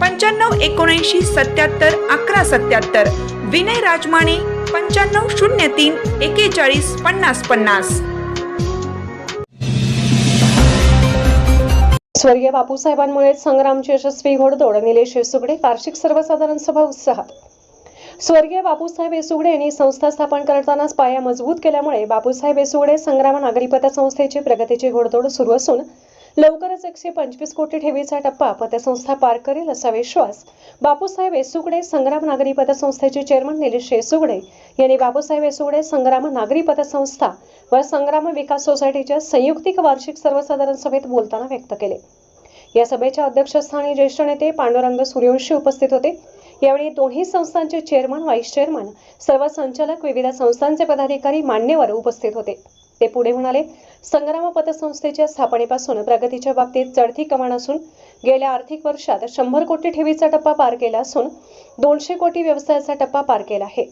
पंच्याण्णव एकोणऐंशी सत्याहत्तर अकरा सत्याहत्तर. विनय राजमाने पंच्याण्णव शून्य तीन एकेचाळीस पन्नास पन्नास. स्वर्गीय बापूसाहेबांमुळे संग्रामची यशस्वी घोडदोड निलेश येसुगडे वार्षिक सर्वसाधारण सभा उत्साहात स्वर्गीय बापूसाहेब येसुगडे यांनी संस्था स्थापन करतानाच पाया मजबूत केल्यामुळे बापूसाहेब येसुगडे संग्राम नागरी पतसंस्थेची प्रगतीची घोडदोड सुरू असून लवकरच एकशे पंचवीस कोटी ठेवीचा टप्पा पतसंस्था पार करेल असा विश्वास बापूसाहेब येसुगडे संग्राम नागरी पतसंस्थेचे चेअरमन निलेश येसुगडे यांनी बापूसाहेब येसुगडे संग्राम नागरी पतसंस्था व संग्राम विकास सोसायटीच्या संयुक्तिक वार्षिक सर्वसाधारण सभेत बोलताना व्यक्त केले. या सभेच्या अध्यक्षस्थानी ज्येष्ठ नेते पांडुरंग सूर्यवंशी उपस्थित होते. यावेळी दोन्ही संस्थांचे चेअरमन व्हाईस चेअरमन सर्व संचालक विविध संस्थांचे पदाधिकारी मान्यवर उपस्थित होते. ते पुढे म्हणाले संग्राम पतसंस्थेच्या स्थापनेपासून प्रगतीच्या बाबतीत चढती कमान असून गेल्या आर्थिक वर्षात शंभर कोटी ठेवीचा टप्पा पार केला असून दोनशे कोटी व्यवसायाचा टप्पा पार केला आहे.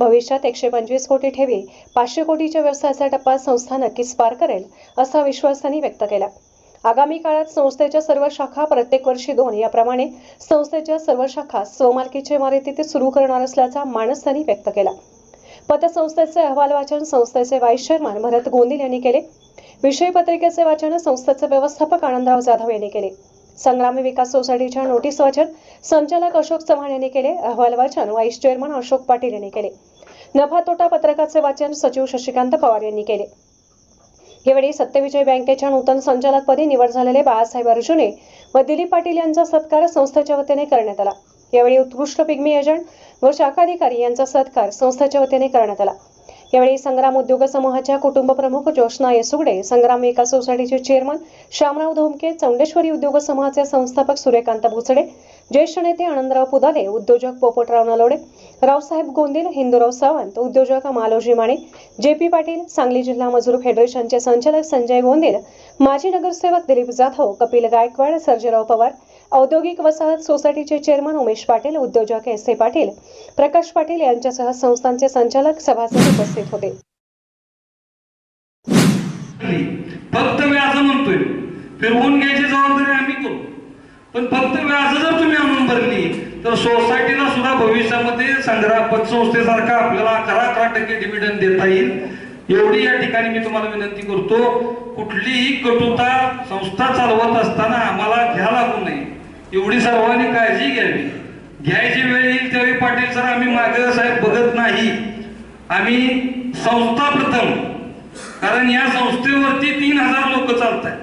भविष्यात एकशे पंचवीस कोटी ठेवी पाचशे कोटीच्या व्यवसायाचा टप्पा संस्था नक्कीच पार करेल असा विश्वास त्यांनी व्यक्त केला. आगामी काळात संस्थेच्या सर्व शाखा प्रत्येक वर्षी दोन याप्रमाणे संस्थेच्या सर्व शाखा स्वमालकीच्या इमारतीत सुरू करणार असल्याचा मानस त्यांनी व्यक्त केला. पतसंस्थेचे अहवाल वाचन संस्थेचे व्हाईस चेअरमन भरत गोंदिल यांनी केले. विषय पत्रिकेचे वाचन संस्थेचे व्यवस्थापक आनंदराव जाधव यांनी केले. संग्रामी विकास सोसायटीच्या नोटीस वाचन संचालक अशोक चव्हाण यांनी केले. अहवाल वाचन व्हाईस चेअरमन अशोक पाटील यांनी केले. नफा तोटा पत्रकाचे वाचन सचिव शशिकांत पवार यांनी केले. यावेळी सत्यविजय बँकेच्या नूतन संचालकपदी निवड झालेले बाळासाहेब अर्जुने व दिलीप पाटील यांचा सत्कार संस्थेच्या वतीने करण्यात आला. यावेळी उत्कृष्ट पिग्मी एजंट व शाखाधिकारी यांचा सत्कार संस्थेच्या वतीने करण्यात आला. यावेळी संग्राम उद्योग समूहाच्या कुटुंब प्रमुख ज्योत्ना येसुगडे संग्राम विकास सोसायटीचे चेअरमन श्यामराव धोमके चौंडेश्वरी उद्योग समूहाचे संस्थापक सूर्यकांत भुसडे ज्येष्ठ नेते आनंदराव पुदाले उद्योजक पोपटराव नलोडे रावसाहेब गोंदिल हिंदूराव सावंत उद्योजक मालोजी माने जे पी पाटील सांगली जिल्हा मजूर फेडरेशनचे संचालक संजय गोंदिल माजी नगरसेवक दिलीप जाधव कपिल गायकवाड सर्जेराव पवार औद्योगिक वसाहत सोसायटीचे चेअरमन उमेश पाटील उद्योजक एस ए पाटील प्रकाश पाटील यांच्यासह संस्थांचे संचालक सभासद उपस्थित होते. फक्त व्याज म्हणतोय फिरवून घ्यायची जबाबदारी आम्ही करू. पण फक्त व्याज जर तुम्ही आणून भरली तर सोसायटीला सुद्धा भविष्यामध्ये संग्रह पतसंस्थेसारखा आपल्याला अकरा अकरा टक्के डिव्हिडंड देता येईल. एवढी या ठिकाणी मी तुम्हाला विनंती करतो कुठलीही कटुता संस्था चालवत असताना आम्हाला घ्या लागू नये. एवढी सर्वांनी काळजी घ्यावी. घ्यायची वेळ येईल त्यावेळी पाटील सर आम्ही मागे साहेब बघत नाही. आम्ही संस्था प्रथम. कारण या संस्थेवरती तीन हजार लोक चालत आहेत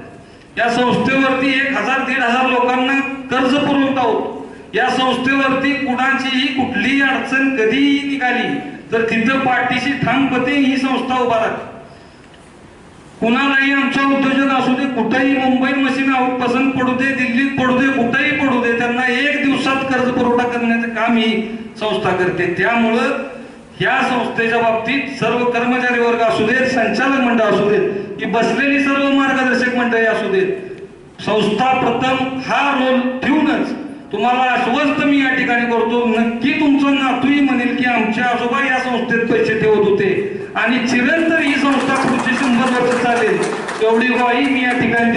या संस्थेवरती एक हजार दीड हजार लोकांना कर्ज पुरवठा होतो. या संस्थेवरती कुणाचीही कुठलीही अडचण कधीही निघाली तर तिथं पाठीशी ठामपते ही संस्था उभा राहते. कुणालाही आमचा उद्योजक असू दे कुठेही मुंबईत मशीन पसंत पडू दे दिल्लीत पडू दे कुठेही पडू दे त्यांना एक दिवसात कर्ज पुरवठा करण्याचं काम ही संस्था करते. त्यामुळं या संस्थेच्या बाबतीत सर्व कर्मचारी वर्ग असू देत संचालक मंडळ असू देत की बसलेली सर्व मार्गदर्शक मंडळी असू देत संस्था प्रथम हा रोल ठेवूनच तुम्हाला आश्वस्त मी या ठिकाणी करतो. नक्की तुमचं नातूही म्हणेल की आमच्या आजोबा या संस्थेत पैसे ठेवत होते. आणि चिरंतर ही संस्था पुढची शंभर वर्ष चालेल. एवढी ग्वाही मी या ठिकाणी